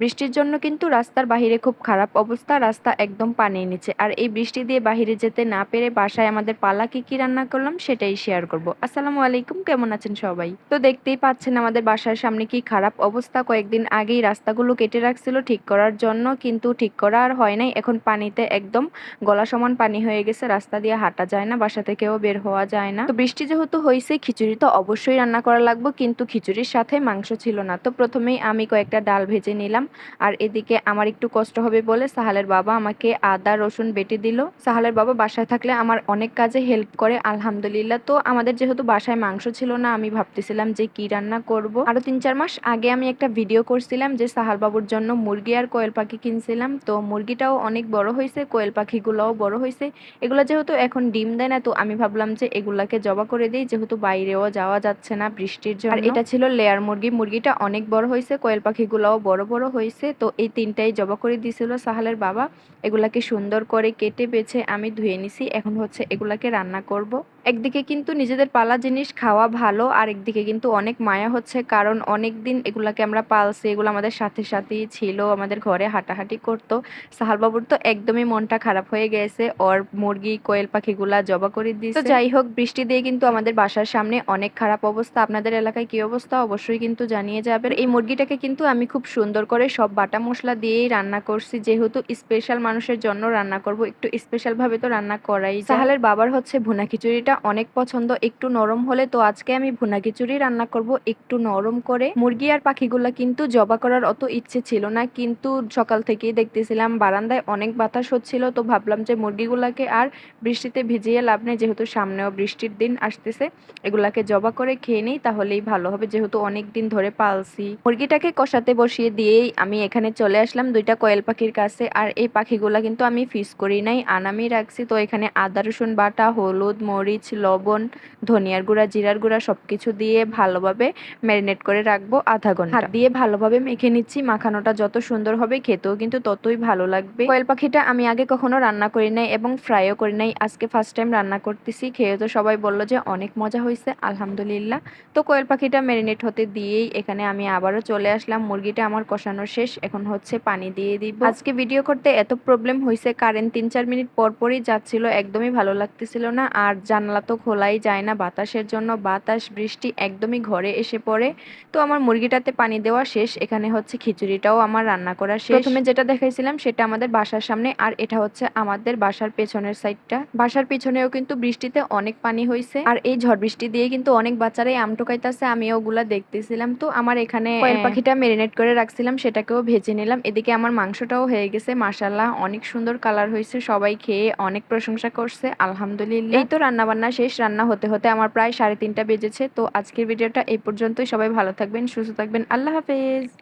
বৃষ্টির জন্য কিন্তু রাস্তার বাহিরে খুব খারাপ অবস্থা। রাস্তা একদম পানির নিচে। আর এই বৃষ্টি দিয়ে বাহিরে যেতে না পেরে বাসায় আমাদের পালা কি কি রান্না করলাম সেটাই শেয়ার করব। আসসালামু আলাইকুম, কেমন আছেন সবাই? তো দেখতেই পাচ্ছেন আমাদের বাসার সামনে কি খারাপ অবস্থা। কয়েকদিন আগেই রাস্তাগুলো কেটে রাখছিল ঠিক করার জন্য, কিন্তু ঠিক করা আর হয় নাই। এখন পানিতে একদম গলা সমান পানি হয়ে গেছে, রাস্তা দিয়ে হাঁটা যায় না, বাসা থেকেও বের হওয়া যায় না। তো বৃষ্টি যেহেতু হয়েছে খিচুড়ি তো অবশ্যই রান্না করা লাগবে, কিন্তু খিচুড়ির সাথে মাংস ছিল না। তো প্রথমেই আমি কয়েকটা ডাল ভেজে নিলাম। আর এদিকে আমার একটু কষ্ট হবে বলে সাহালের বাবা আমাকে আদা, রসুন বেটে দিল। সাহালের বাবা বাসায় থাকলে আমার অনেক কাজে হেল্প করে, আলহামদুলিল্লাহ। তো আমাদের যেহেতু বাসায় মাংস ছিল না, আমি ভাবতেছিলাম যে কি রান্না করব। আরও তিন চার মাস আগে আমি একটা ভিডিও করছিলাম যে সাহাল বাবুর জন্য মুরগি আর কোয়েল পাখি কিনছিলাম। তো মুরগিটাও অনেক বড় হয়েছে, কোয়েল পাখিগুলোও বড় হয়েছে। এগুলো যেহেতু এখন ডিম দেয় না, তো আমি ভাবলাম যে এগুলাকে জবা করে দিই, যেহেতু বাইরেও যাওয়া যাচ্ছে না বৃষ্টির জন্য। আর এটা ছিল লেয়ার মুরগি, মুরগিটা অনেক বড় হয়েছে, কোয়েল পাখিগুলোও বড় বড় হয়েছে তো এই তিনটাই জবা করে দিছিল সাহালের বাবা। এগুলাকে সুন্দর করে কেটে বেছে আমি ধুয়ে নিছি। এখন হচ্ছে এগুলাকে রান্না করব। একদিকে কিন্তু নিজেদের পালা জিনিস খাওয়া ভালো, আর একদিকে কিন্তু অনেক মায়া হচ্ছে, কারণ অনেক দিন এগুলাকে আমরা পালছি, এগুলো আমাদের সাথে সাথেই ছিল, আমাদের ঘরে হাঁটাহাঁটি করতো। সাহালবাবুর তো একদমই মনটা খারাপ হয়ে গেছে, ওর মুরগি, কোয়েল পাখিগুলা জবা করে দিয়েছে তো যাই হোক, বৃষ্টি দিয়ে কিন্তু আমাদের বাসার সামনে অনেক খারাপ অবস্থা। আপনাদের এলাকায় কি অবস্থা? অবশ্যই কিন্তু জানিয়ে যাবেন। এই মুরগিটাকে কিন্তু আমি খুব সুন্দর করে সব বাটা মশলা দিয়েই রান্না করছি। যেহেতু স্পেশাল মানুষের জন্য রান্না করব, একটু স্পেশাল ভাবে তো রান্না করাই। সাহালের বাবার হচ্ছে ভুনা খিচুড়িটা অনেক পছন্দ, একটু নরম হলে তো আজকে আমি ভুনা খিচুড়ি রান্না করব একটু নরম করে। মুরগি আর পাখিগুলা কিন্তু জবা করার অত ইচ্ছে ছিল না, কিন্তু সকাল থেকেই দেখতেছিলাম বারান্দায় অনেক বাতাস হচ্ছিল, তো ভাবলাম যে মুরগিগুলাকে আর বৃষ্টিতে ভিজিয়ে লাভ নেই, যেহেতু সামনেও বৃষ্টির দিন আসতেছে। এগুলাকে জবা করে খেয়ে নিই, তাহলেই ভালো হবে, যেহেতু অনেক দিন ধরে পালছি। মুরগিটাকে কষাতে বসিয়ে দিয়েই আমি এখানে চলে আসলাম দুইটা কোয়েল পাখির কাছে, আর এই পাখিগুলা কিন্তু আমি ফিস করি নাই। আনামি রাখছি তো এখানে আদা, রসুন বাটা, হলুদ, মরিচ, লবণ, ধনিয়ার গুঁড়া, জিরার গুঁড়া সবকিছু দিয়ে ভালোভাবে ম্যারিনেট করে রাখব আধা ঘণ্টা। দিয়ে ভালোভাবে মেখে নিচ্ছি, মাখানোটা যত সুন্দর হবে খেতেও কিন্তু ততই ভালো লাগবে। কোয়েল পাখিটা আমি আগে কখনো রান্না করি নাই এবং ফ্রাইও করি নাই, আজকে ফার্স্ট টাইম রান্না করতেছি। খেয়ে তো সবাই বলল যে অনেক মজা হয়েছে, আলহামদুলিল্লাহ। তো কোয়েল পাখিটা ম্যারিনেট হতে দিয়েই এখানে আমি আবারও চলে আসলাম, মুরগিটা আমার কষানো শেষ এখন হচ্ছে পানি দিয়ে দিব। আজকে ভিডিও করতে এত প্রবলেম হয়েছে কারেন্ট তিন চার মিনিট পর পরই যাচ্ছিল একদমই ভালো লাগতেছিল না। আর জানলা তো খোলাই যায় না বাতাসের জন্য বাতাস বৃষ্টি একদমই ঘরে এসে পড়ে। তো আমার মুরগিটাতে পানি দেওয়া শেষ এখানে হচ্ছে খিচুড়িটাও আমার রান্না করা শেষ। প্রথমে যেটা দেখাইছিলাম সেটা আমাদের বাসার সামনে আর এটা হচ্ছে আমাদের বাসার পেছনের সাইডটা বাসার পিছনেও কিন্তু বৃষ্টিতে অনেক পানি হয়েছে আর এই ঝড় বৃষ্টি দিয়ে কিন্তু অনেক বাচ্চারাই আম টোকাইতেছে আমি ওগুলা দেখতেছিলাম। তো আমার এখানে পাখিটা মেরিনেট করে রাখছিলাম সেটাকেও ভেজে নিলাম। এদিকে আমার মাংসটাও হয়ে গেছে। মাসাল্লাহ অনেক সুন্দর কালার হয়েছে। সবাই খেয়ে অনেক প্রশংসা করছে। আলহামদুলিল্লাহ। এই তো রান্নাবান্না শেষ। রান্না হতে হতে আমার প্রায় সাড়ে তিনটা বেজেছে। তো আজকের ভিডিওটা এই পর্যন্তই। সবাই ভালো থাকবেন, সুস্থ থাকবেন। আল্লাহ হাফেজ।